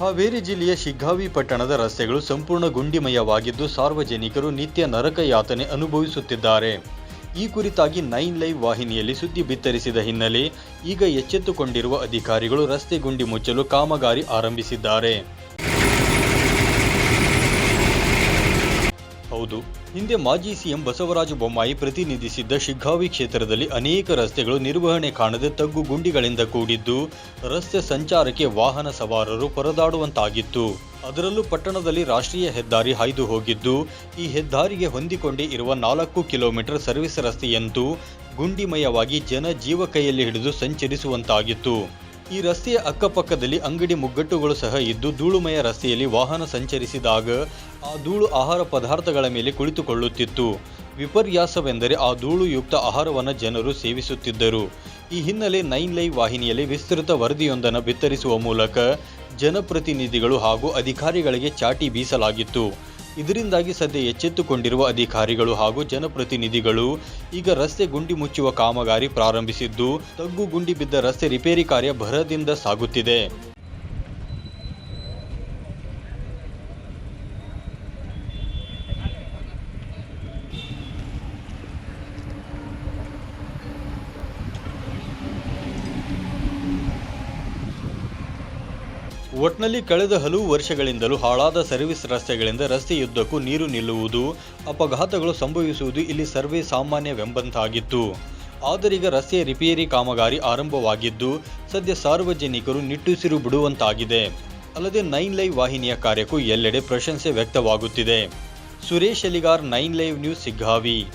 ಹಾವೇರಿ ಜಿಲ್ಲೆಯ ಶಿಗ್ಗಾವಿ ಪಟ್ಟಣದ ರಸ್ತೆಗಳು ಸಂಪೂರ್ಣ ಗುಂಡಿಮಯವಾಗಿದ್ದು ಸಾರ್ವಜನಿಕರು ನಿತ್ಯ ನರಕ ಯಾತನೆ ಅನುಭವಿಸುತ್ತಿದ್ದಾರೆ. ಈ ಕುರಿತಾಗಿ ನೈನ್ ಲೈವ್ ವಾಹಿನಿಯಲ್ಲಿ ಸುದ್ದಿ ಬಿತ್ತರಿಸಿದ ಹಿನ್ನೆಲೆ ಈಗ ಎಚ್ಚೆತ್ತುಕೊಂಡಿರುವ ಅಧಿಕಾರಿಗಳು ರಸ್ತೆ ಗುಂಡಿ ಮುಚ್ಚಲು ಕಾಮಗಾರಿ ಆರಂಭಿಸಿದ್ದಾರೆ. ಹೌದು. ಹಿಂದೆ ಮಾಜಿ ಸಿಎಂ ಬಸವರಾಜ ಬೊಮ್ಮಾಯಿ ಪ್ರತಿನಿಧಿಸಿದ್ದ ಶಿಗ್ಗಾವಿ ಕ್ಷೇತ್ರದಲ್ಲಿ ಅನೇಕ ರಸ್ತೆಗಳು ನಿರ್ವಹಣೆ ಕಾಣದೆ ತಗ್ಗು ಗುಂಡಿಗಳಿಂದ ಕೂಡಿದ್ದು, ರಸ್ತೆ ಸಂಚಾರಕ್ಕೆ ವಾಹನ ಸವಾರರು ಪರದಾಡುವಂತಾಗಿತ್ತು. ಅದರಲ್ಲೂ ಪಟ್ಟಣದಲ್ಲಿ ರಾಷ್ಟ್ರೀಯ ಹೆದ್ದಾರಿ ಹಾಯ್ದು ಹೋಗಿದ್ದು, ಈ ಹೆದ್ದಾರಿಗೆ ಹೊಂದಿಕೊಂಡೇ ಇರುವ ನಾಲ್ಕು ಕಿಲೋಮೀಟರ್ ಸರ್ವಿಸ್ ರಸ್ತೆಯಂತೂ ಗುಂಡಿಮಯವಾಗಿ ಜನ ಜೀವ ಕೈಯಲ್ಲಿ ಹಿಡಿದು ಸಂಚರಿಸುವಂತಾಗಿತ್ತು. ಈ ರಸ್ತೆಯ ಅಕ್ಕಪಕ್ಕದಲ್ಲಿ ಅಂಗಡಿ ಮುಗ್ಗಟ್ಟುಗಳು ಸಹ ಇದ್ದು ಧೂಳುಮಯ ರಸ್ತೆಯಲ್ಲಿ ವಾಹನ ಸಂಚರಿಸಿದಾಗ ಆ ಧೂಳು ಆಹಾರ ಪದಾರ್ಥಗಳ ಮೇಲೆ ಕುಳಿತುಕೊಳ್ಳುತ್ತಿತ್ತು. ವಿಪರ್ಯಾಸವೆಂದರೆ ಆ ಧೂಳುಯುಕ್ತ ಆಹಾರವನ್ನು ಜನರು ಸೇವಿಸುತ್ತಿದ್ದರು. ಈ ಹಿನ್ನೆಲೆ ನೈನ್ ಲೈವ್ ವಾಹಿನಿಯಲ್ಲಿ ವಿಸ್ತೃತ ವರದಿಯೊಂದನ್ನು ಬಿತ್ತರಿಸುವ ಮೂಲಕ ಜನಪ್ರತಿನಿಧಿಗಳು ಹಾಗೂ ಅಧಿಕಾರಿಗಳಿಗೆ ಚಾಟಿ ಬೀಸಲಾಗಿತ್ತು. ಇದರಿಂದಾಗಿ ಸದ್ಯ ಎಚ್ಚೆತ್ತುಕೊಂಡಿರುವ ಅಧಿಕಾರಿಗಳು ಹಾಗೂ ಜನಪ್ರತಿನಿಧಿಗಳು ಈಗ ರಸ್ತೆ ಗುಂಡಿ ಮುಚ್ಚುವ ಕಾಮಗಾರಿ ಪ್ರಾರಂಭಿಸಿದ್ದು, ತಗ್ಗು ಗುಂಡಿ ಬಿದ್ದ ರಸ್ತೆ ರಿಪೇರಿ ಕಾರ್ಯ ಭರದಿಂದ ಸಾಗುತ್ತಿದೆ. ಒಟ್ನಲ್ಲಿ ಕಳೆದ ಹಲವು ವರ್ಷಗಳಿಂದಲೂ ಹಾಳಾದ ಸರ್ವಿಸ್ ರಸ್ತೆಗಳಿಂದ ರಸ್ತೆಯುದ್ದಕ್ಕೂ ನೀರು ನಿಲ್ಲುವುದು ಅಪಘಾತಗಳು ಸಂಭವಿಸುವುದು ಇಲ್ಲಿ ಸರ್ವೇ ಸಾಮಾನ್ಯವೆಂಬಂತಾಗಿತ್ತು. ಆದರೀಗ ರಸ್ತೆಯ ರಿಪೇರಿ ಕಾಮಗಾರಿ ಆರಂಭವಾಗಿದ್ದು, ಸದ್ಯ ಸಾರ್ವಜನಿಕರು ನಿಟ್ಟುಸಿರು ಬಿಡುವಂತಾಗಿದೆ. ಅಲ್ಲದೆ ನೈನ್ ಲೈವ್ ವಾಹಿನಿಯ ಕಾರ್ಯಕ್ಕೂ ಎಲ್ಲೆಡೆ ಪ್ರಶಂಸೆ ವ್ಯಕ್ತವಾಗುತ್ತಿದೆ. Suresh Eligar nine live news, Siggavi.